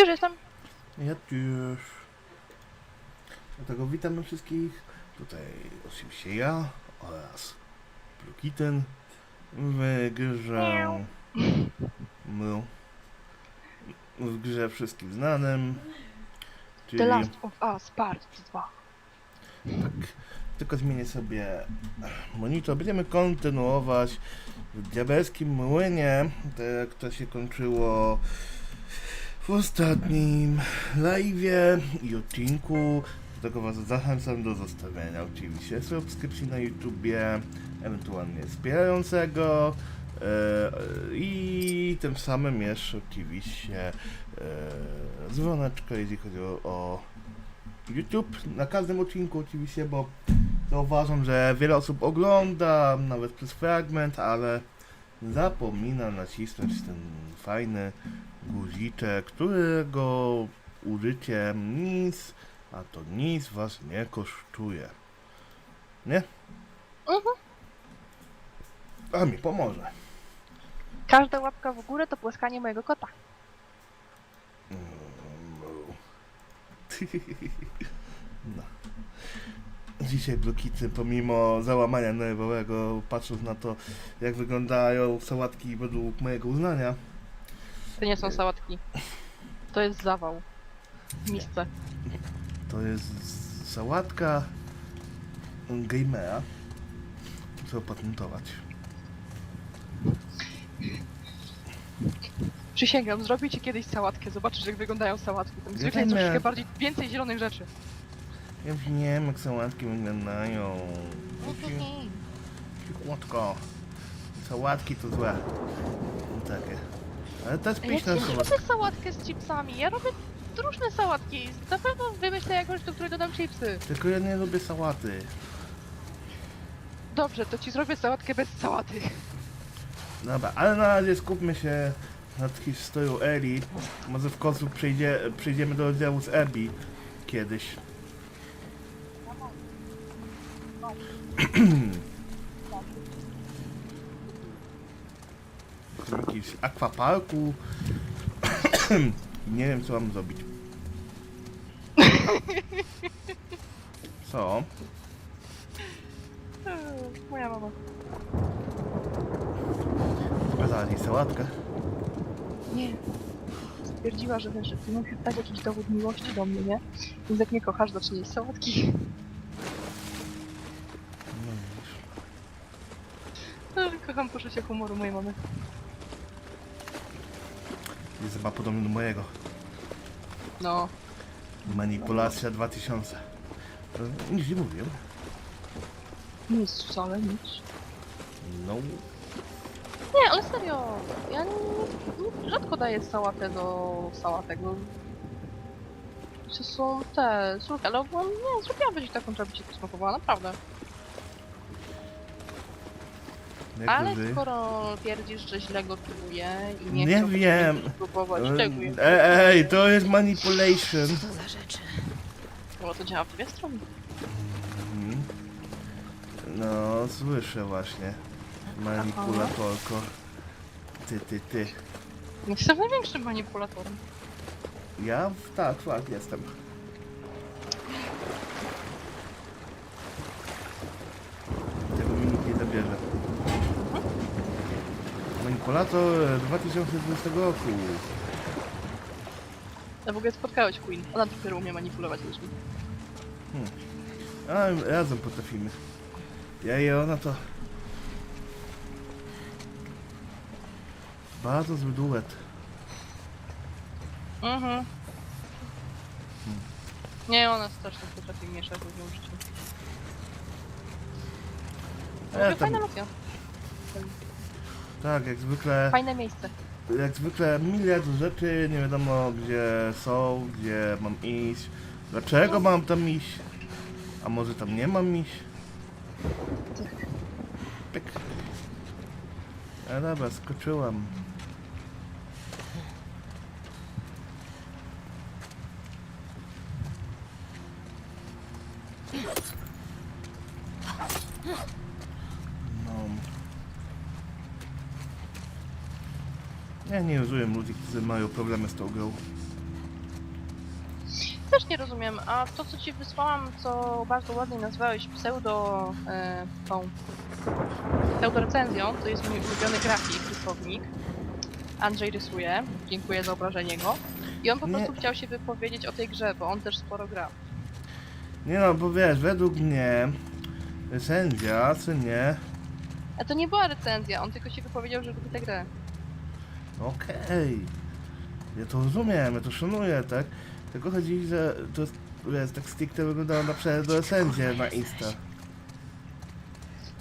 Już jestem. Ja też. Dlatego witamy wszystkich. Tutaj oczywiście ja oraz Blukiten w grze. No, w grze wszystkim znanym. Czyli The Last of Us Part 2. tak, tylko zmienię sobie monitor. Będziemy kontynuować w diabelskim młynie, to się kończyło w ostatnim live'ie i odcinku. Do tego Was zachęcam do zostawiania oczywiście subskrypcji na YouTubie, ewentualnie wspierającego e, i tym samym jeszcze oczywiście e, dzwoneczko, jeśli chodzi o, o YouTube na każdym odcinku oczywiście, bo zauważam, że wiele osób ogląda, nawet przez fragment, ale zapomina nacisnąć ten fajny guziczek, którego użycie nic, a to nic was nie kosztuje. Nie? Mhm. A mi pomoże. Każda łapka w górę to płaskanie mojego kota. No. Dzisiaj blokicy, pomimo załamania nerwowego, patrząc na to, jak wyglądają sałatki według mojego uznania, To nie są sałatki. To jest zawał. W misce. to jest sałatka gamera. Trzeba patentować. Przysięgam, zrobię ci kiedyś sałatkę, zobaczysz jak wyglądają sałatki. Tam zwykle jest wiem, troszeczkę bardziej, więcej zielonych rzeczy. Ja wiem, jak sałatki wyglądają. Cichutko. Sałatki to złe. No Takie. Ale to jest A Ja pyszne nie sałatki. robię sałatkę z chipsami, ja robię różne sałatki. Na pewno wymyślę jakąś, do której dodam chipsy. Tylko ja nie lubię sałaty. Dobrze, to ci zrobię sałatkę bez sałaty. Dobra, ale na razie skupmy się nad historią Eli. Może w końcu przejdzie, przejdziemy do rozdziału z Abby kiedyś. W jakimś akwaparku. Nie wiem co mam zrobić. Co? Moja mama. Pokazała jej sałatkę. Nie. Stwierdziła, że wiesz, że ty musisz dać jakiś dowód miłości do mnie, nie? Więc jak mnie kochasz, zacznij jeść sałatki. No Kocham poczucie humoru mojej mamy. Jest chyba podobny do mojego. No. Manipulacja 2000. E, Nic nie mówiłem. Nic wcale, nic. No. Nie, ale serio. Ja nie, nie, rzadko daję sałatę do sałatek, no. To są te słówki, ale ogólnie nie, zrobiłabym ci taką, żeby ci to smakowała, naprawdę. Jak Ale wy? skoro twierdzisz, że źle gotuję i nie, Nie chciałbyś wiem. nigdy spróbować E, tego, e- Ej, to jest manipulation. Co to za rzeczy? bo to działa w dwie strony. Mhm. No, słyszę właśnie. Manipulatorko. Ty, ty, ty. Jestem największym manipulatorem. Ja? Tak, tak, jestem. Tego mi nikt nie zabierze. Manipulator e, 2020 roku. Ja w ogóle spotkałeś Queen. Ona dopiero umie manipulować ludźmi. A, razem potrafimy. Ja i ona to... Bardzo zły duet. Mhm. Nie, ona strasznie potrafi mieszać ludziom życie. Ja Ja tam, Fajna lokacja. Tak, jak zwykle, Fajne miejsce. jak zwykle miliard rzeczy, nie wiadomo gdzie są, gdzie mam iść, dlaczego mam tam iść, a może tam nie mam iść. Pyk. A dobra, skoczyłam. Nie rozumiem ludzi, którzy mają problemy z tą grą. też nie rozumiem, a to co ci wysłałam, co bardzo ładnie nazwałeś pseudo... E, tą... Pseudo recenzją, to jest mój ulubiony grafik, rysownik. Andrzej rysuje, dziękuję za obrażenie go. I on po Nie. prostu chciał się wypowiedzieć o tej grze, bo on też sporo gra. Nie no, bo wiesz, według mnie sędzia, co nie, A to nie była recenzja, on tylko się wypowiedział, że lubi tę grę. Okej. Ja to rozumiem, ja to szanuję, tak? Tylko chodzi, że to jest, wiesz, tak stricte wyglądało na pseudo sędzie na Insta.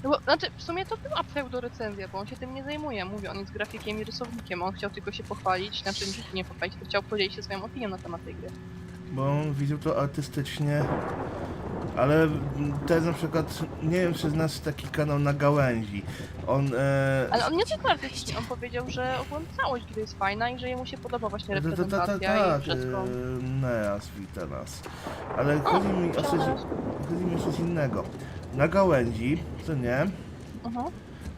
No bo, znaczy, w sumie to była pseudo recenzja, bo on się tym nie zajmuje. Mówię, on jest grafikiem i rysownikiem. On chciał tylko się pochwalić, znaczy nie pochwalić, tylko chciał podzielić się swoją opinią na temat tej gry. Bo on widział to artystycznie, ale też na przykład, nie wiem czy znasz taki kanał na gałęzi. On, e, Ale on nie tylko artystycznie, on powiedział, że ogólnie całość gry jest fajna i że jemu się podoba właśnie to- to- to- to- reprezentacja tak, i wszystko. e, Neas wita nas. Ale chodzi mi o coś, chodzi mi o coś innego. Na gałęzi, co nie, Mhm.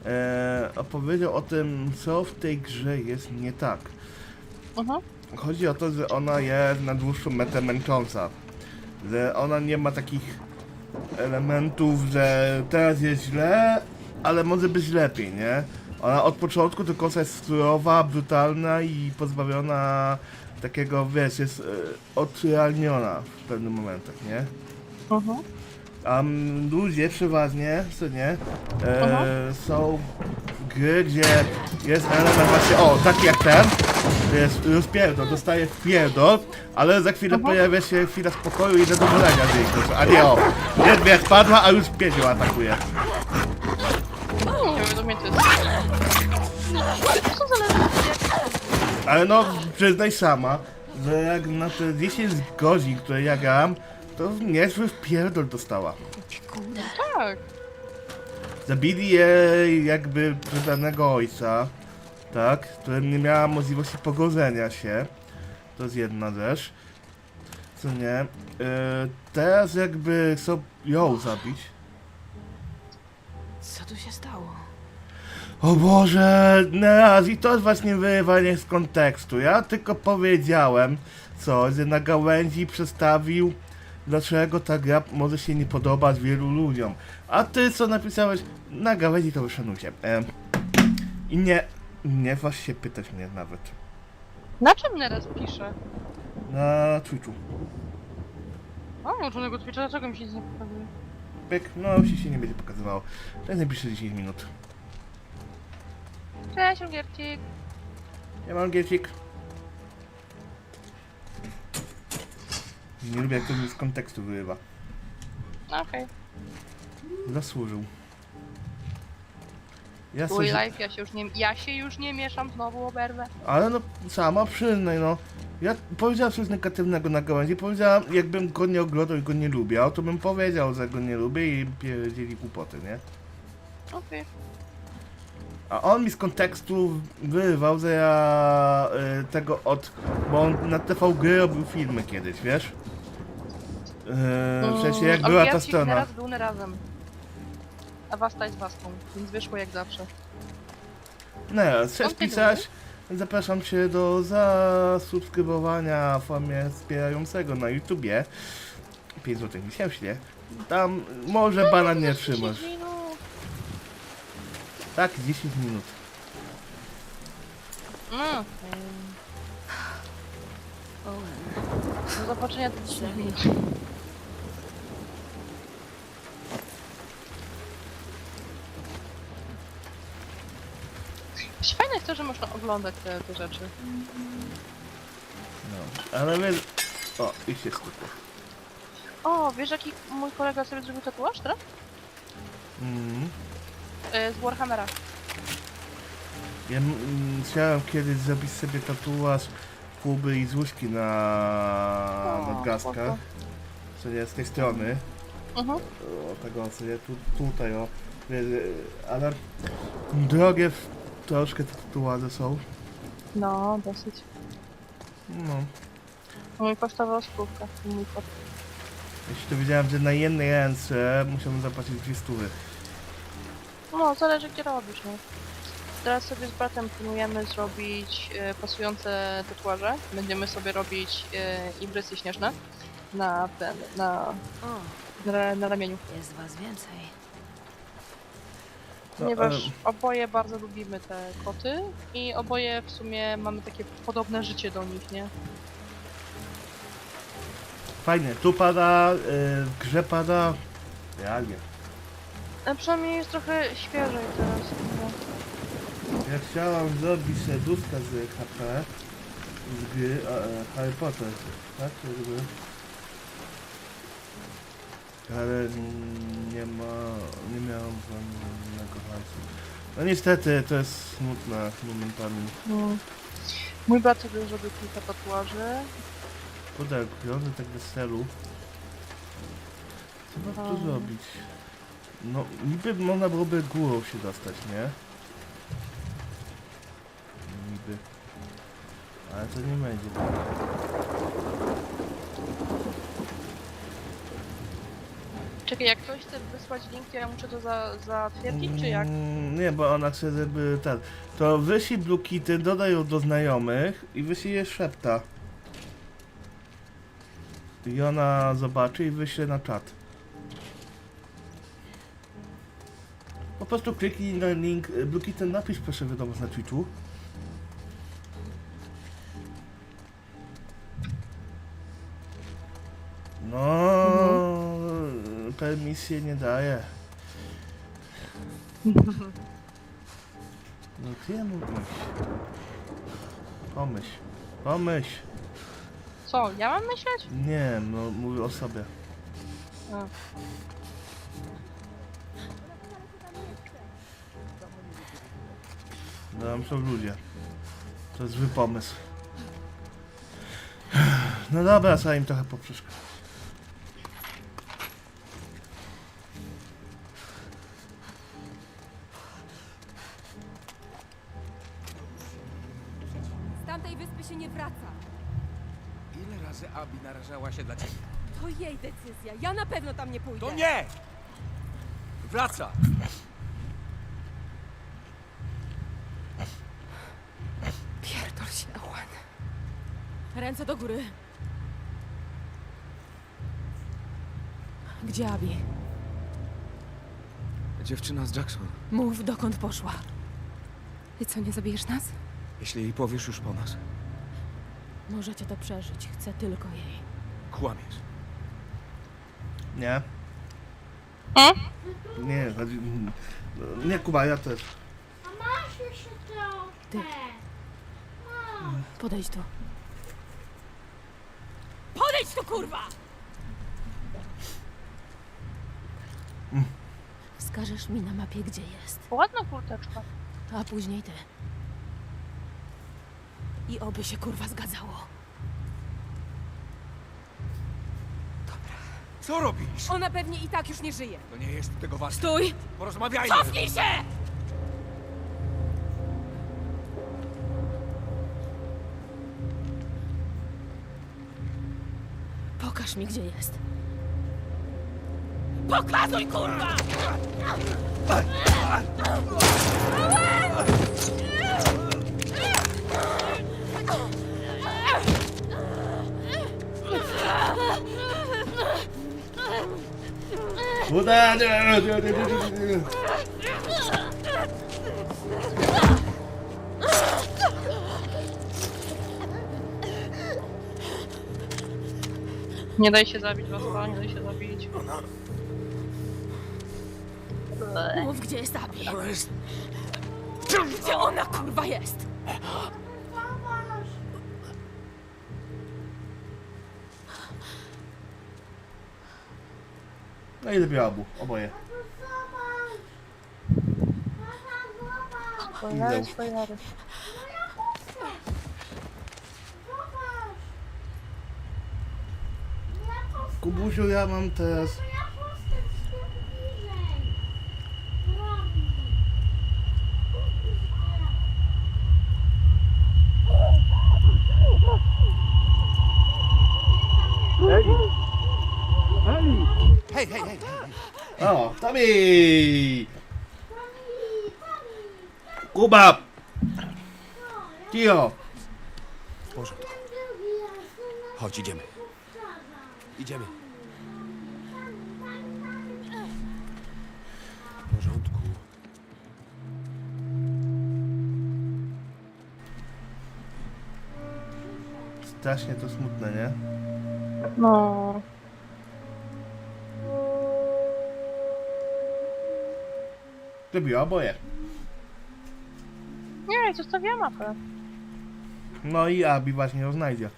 e, opowiedział o tym, co w tej grze jest nie tak. Mhm. Chodzi o to, że ona jest na dłuższą metę męcząca. Że ona nie ma takich elementów, że teraz jest źle, ale może być lepiej, nie? Ona od początku do końca jest surowa, brutalna i pozbawiona takiego, wiesz, jest e, odrealniona w pewnych momentach, nie? Mhm. A mm, ludzie przeważnie, co nie, Aha. e, są gry, gdzie jest element właśnie, o, taki jak ten, jest rozpierdol, dostaje wpierdol, ale za chwilę Aha. pojawia się chwila spokoju i zadowolenia z jej gry. A nie o, niedźwiedź padła, a już pięciu atakuje. No, nie wiem, mnie to jest... Od jak... Ale no, przyznaj sama, że jak na te 10 godzin, które ja gram, to niezły wpierdol dostała. Tak. Zabili jej jakby przydanego ojca, tak, z którym nie miała możliwości pogodzenia się. To jest jedna rzecz. Co nie? E, teraz jakby chcą ją zabić. Co tu się stało? O Boże, raz i to jest właśnie wyrywanie z kontekstu. Ja tylko powiedziałem coś, że na gałęzi przedstawił, dlaczego ta gra może się nie podobać wielu ludziom. A ty co napisałeś? Na gałęzi to wyszanujcie. E, I nie, nie waż się pytać mnie nawet. Na czym teraz pisze? Na Twitchu. O, włączonego Twitcha, dlaczego mi się nic nie pokazuje? Pyk, no ci się nie będzie pokazywało. Teraz napiszę 10 minut. Cześć, Giercik. Ja mam giecik. Nie lubię jak to mi z kontekstu wyrywa. No, Okej. Zasłużył. Ja Twój coś, live, ja się już nie... Ja się już nie mieszam, znowu oberwę. ale no sama przyznaj no. Ja powiedziałem coś negatywnego na gałęzi, powiedziałem jakbym go nie oglądał i go nie lubiał, to bym powiedział, że go nie lubię i pierdzieli głupoty, nie? Okej. A on mi z kontekstu wyrywał, że ja y, tego od... bo on na TVG robił filmy kiedyś, wiesz? Yy, w sensie jak Mm, była ta strona. Razem. A Wasta jest Wastą, więc wyszło jak zawsze. Nie, chcesz Kontynuuj. pisać? Zapraszam cię do zasubskrybowania w formie wspierającego na YouTubie. 5 zł miesięcznie. Tam może banan nie trzymasz. 10 minut. Tak, 10 minut. Mm. Owen, Do zobaczenia do 10 minut. Fajne jest to, że można oglądać te, te rzeczy. No, ale wiesz... O, i się stukło. O, wiesz jaki mój kolega sobie zrobił tatuaż teraz? Mm. E, z Warhammera. Ja mm, chciałem kiedyś zrobić sobie tatuaż Kuby i Złuszki na O, nadgarstkach. spoko. Co nie z tej strony. Mhm. O, tego sobie tu, tutaj o. Wiesz, ale drogie w, troszkę te tatuaże są. No, dosyć. No. Mój kosztował spółka. Mój kot. Jeśli to wiedziałem, że na jednej ręce musiałbym zapłacić dwie stówy. No, zależy gdzie robisz, no. Teraz sobie z bratem planujemy zrobić e, pasujące tatuaże. Będziemy sobie robić e, ibrysy śnieżne. na ten, na, O, na, na ramieniu. jest was więcej. No, Ponieważ e, oboje bardzo lubimy te koty i oboje w sumie mamy takie podobne życie do nich, nie? Fajnie, tu pada, y, w grze pada. Realnie. A przynajmniej jest trochę świeżej teraz. No. Ja chciałam zrobić serduszka z HP z gry a, e, Harry Potter, tak? Jakby. Ale n- nie ma, nie miałam żadnego hajsu. No niestety, to jest smutne momentami. Mm. Mój brat sobie zrobił kilka tatuaży. Kurde, pieniądze tak weselu. Co by tu zrobić? No, niby można byłoby górą się dostać, nie? Niby. Ale to nie będzie. Czekaj, jak ktoś chce wysłać link, to ja muszę to za, zatwierdzić, czy jak? Mm, Nie, bo ona chce, żeby ten. To wyślij Blue Kitty, dodaj ją do znajomych i wyślij je szepta. I ona zobaczy i wyśle na czat. Po prostu kliknij na link. y, Blue Kitty, napisz proszę wiadomość na Twitchu. Permisję nie daje. No ty mówisz. Pomyśl. Pomyśl. Co, ja mam myśleć? Nie, no mówię o sobie. A. No tam są ludzie. To jest zły pomysł. No dobra, trzeba im trochę poprzeszkać. Się dla ciebie? To jej decyzja. Ja na pewno tam nie pójdę. To nie! Wraca! Pierdol się, Owen. Ręce do góry. Gdzie Abi? Dziewczyna z Jackson. Mów, dokąd poszła. I co, nie zabijesz nas? Jeśli jej powiesz już po nas, Możecie to przeżyć. Chcę tylko jej. Kłamiesz. Nie? A? Nie, chodzi... Nie, Kuba, ja też. Ty. Podejdź tu. Podejdź tu, kurwa! Wskażesz mi na mapie, gdzie jest. Ładna kurteczka. A później ty. I oby się kurwa zgadzało. Co robisz? Ona pewnie i tak już nie żyje. To nie jest tego warte. Stój! Porozmawiajmy! Cofnij się! Pokaż mi, gdzie jest. Pokazuj, kurwa! Nie, nie, nie, nie, nie, nie, nie. Nie daj się zabić, Waspa, nie daj się zabić. Mów, gdzie jest Abi. Gdzie ona, kurwa, jest? No i lepiej obu, oboje. Spoilery, spoilery. Kubusiu, ja mam teraz... Hej, hej, hej! O, Tomi! Kuba! Tio! W porządku. Chodź, idziemy. Idziemy. W porządku. Strasznie to smutne, nie? No. Lubiła oboje. Nie, zostawiłam mapę. No i Abi właśnie ją znajdzie.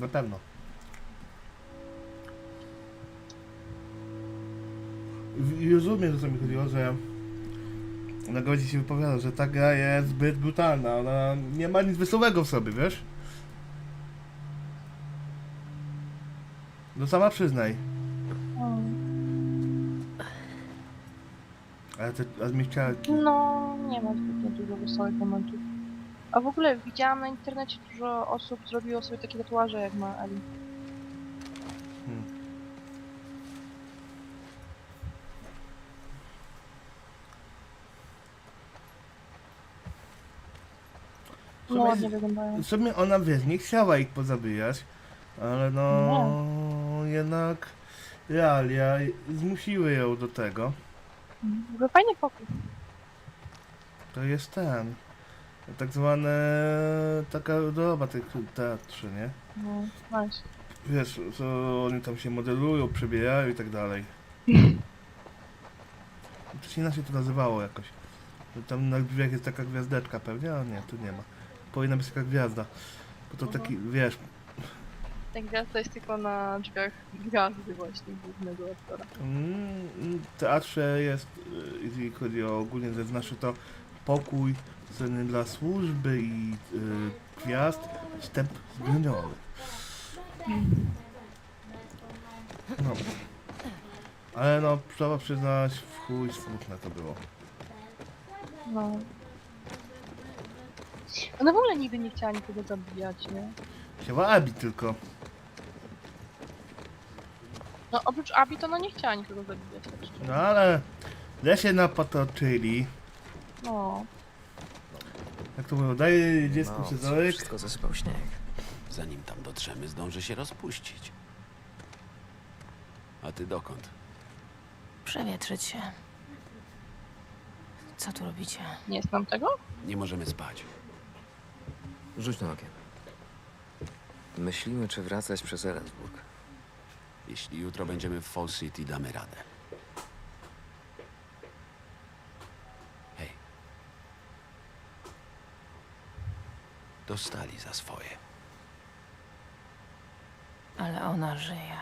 Na pewno. Rozumiem, o co mi chodziło, że na gości się wypowiada, że ta gra jest zbyt brutalna. Ona nie ma nic wesołego w sobie, wiesz? No sama przyznaj. Ale te a zmieściarki. No, nie ma zbytnio dużo wesołych momentów. A w ogóle widziałam na internecie dużo osób zrobiło sobie takie tatuaże jak ma Ali. Hmm. No ładnie wyglądają. W sumie ona wiesz, nie chciała ich pozabijać, ale no jednak realia zmusiły ją do tego. Ogóle fajny pokój. To jest ten. Tak zwane taka doroba tych teatrze, nie? No, nice. Wiesz, co oni tam się modelują, przebierają i tak dalej. Się inaczej to nazywało jakoś. Tam na drzwiach jest taka gwiazdeczka pewnie, a nie, tu nie ma. Powinna być taka gwiazda. Bo to taki, wiesz, Ta gwiazda jest tylko na drzwiach gwiazdy właśnie głównego aktora. mm, w teatrze jest, y, jeżeli chodzi o ogólnie rzecz znaczy to pokój ceny dla służby i y, gwiazd, wstęp zmieniony. No. Ale no, trzeba przyznać, w chuj smutne to było. No. Ona w ogóle nigdy nie chciała nikogo zabijać, nie? Chciała Abi tylko. No oprócz Abi to ona nie chciała nikogo zabijać. Tak szczerze. No ale źle się napotoczyli. No. Jak to było, daje dziecku No, scyzoryk. wszystko zasypał śnieg. Zanim tam dotrzemy, zdąży się rozpuścić. A ty dokąd? Przewietrzyć się. Co tu robicie? Nie znam tego? Nie możemy spać. Rzuć na okiem. Myślimy, czy wracać przez Erensburg. Jeśli jutro będziemy w Fall City, damy radę. Hej. Dostali za swoje. Ale ona żyje.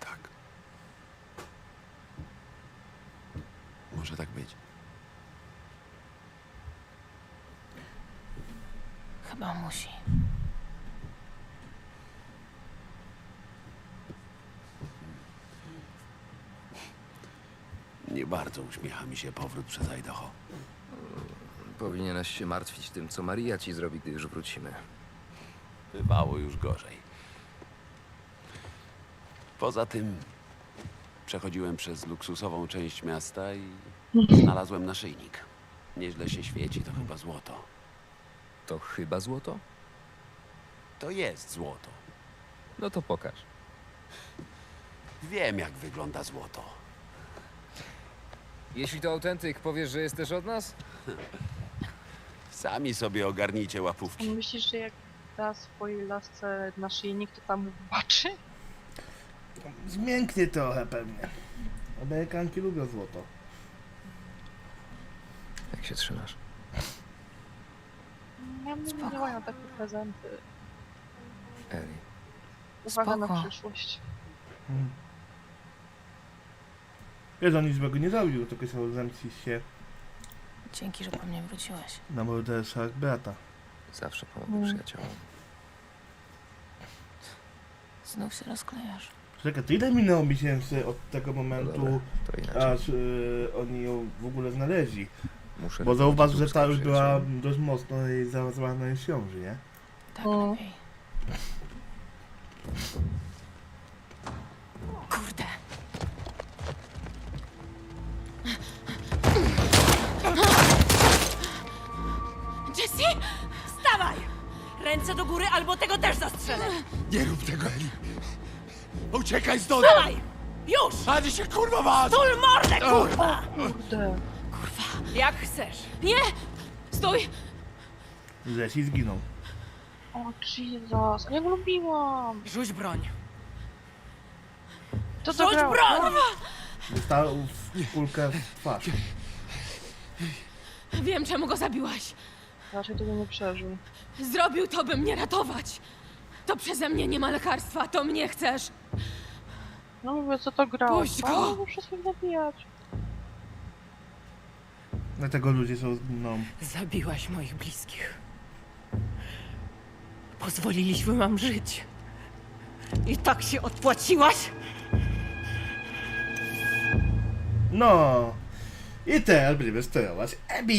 Tak. Może tak być. Chyba musi. Nie bardzo uśmiecha mi się powrót przez Idaho. Powinieneś się martwić tym, co Maria ci zrobi, gdy już wrócimy. Bywało już gorzej. Poza tym przechodziłem przez luksusową część miasta i znalazłem naszyjnik. Nieźle się świeci, to chyba złoto. To chyba złoto? To jest złoto. No to pokaż. Wiem, jak wygląda złoto. Jeśli to autentyk, powiesz, że jesteś od nas? Sami sobie ogarnijcie A łapówki. myślisz, że jak da swojej lasce naszyjnik, to tam zobaczy? Zmięknie trochę pewnie. Amerykanki lubią złoto. Jak się trzymasz? Ja mnie nie działają takie prezenty. Eli, Uwaga na Spoko. przyszłość. Wiesz, on nic złego nie zrobił, tylko chciał zemścić się Dzięki, że po mnie wróciłeś. na morderstwach brata. zawsze pomogę Mm. przyjaciołom. Znów się rozklejasz. Czekaj, to ile minęło miesięcy od tego No momentu, dobra, to inaczej. aż y, oni ją w ogóle znaleźli? Muszę Bo zauważ, że ta już była dość mocno i załazałanej ciąży, nie? Tak O. lepiej. Ręce do góry, albo tego też zastrzelę! Nie rób tego, Eli. Uciekaj stąd! Dawaj! Już! Ani się kurwa masz! Tul mordę, kurwa! Kurde. Jak chcesz. Nie! Stój! Zesi zginął. O Jesus, a ja go lubiłam. Rzuć broń. To Rzuć zagrało. broń! Dostał w kulkę w twarz. Wiem, czemu go zabiłaś. Raczej tego nie przeżył. Zrobił to, by mnie ratować. To przeze mnie nie ma lekarstwa, to mnie chcesz. No mówię, co to grało. Puść go! No, wszystkich zabijać. Dlatego ludzie są, no... Zabiłaś moich bliskich. Pozwoliliśmy wam żyć. I tak się odpłaciłaś? No. I teraz będziemy sterować Abby.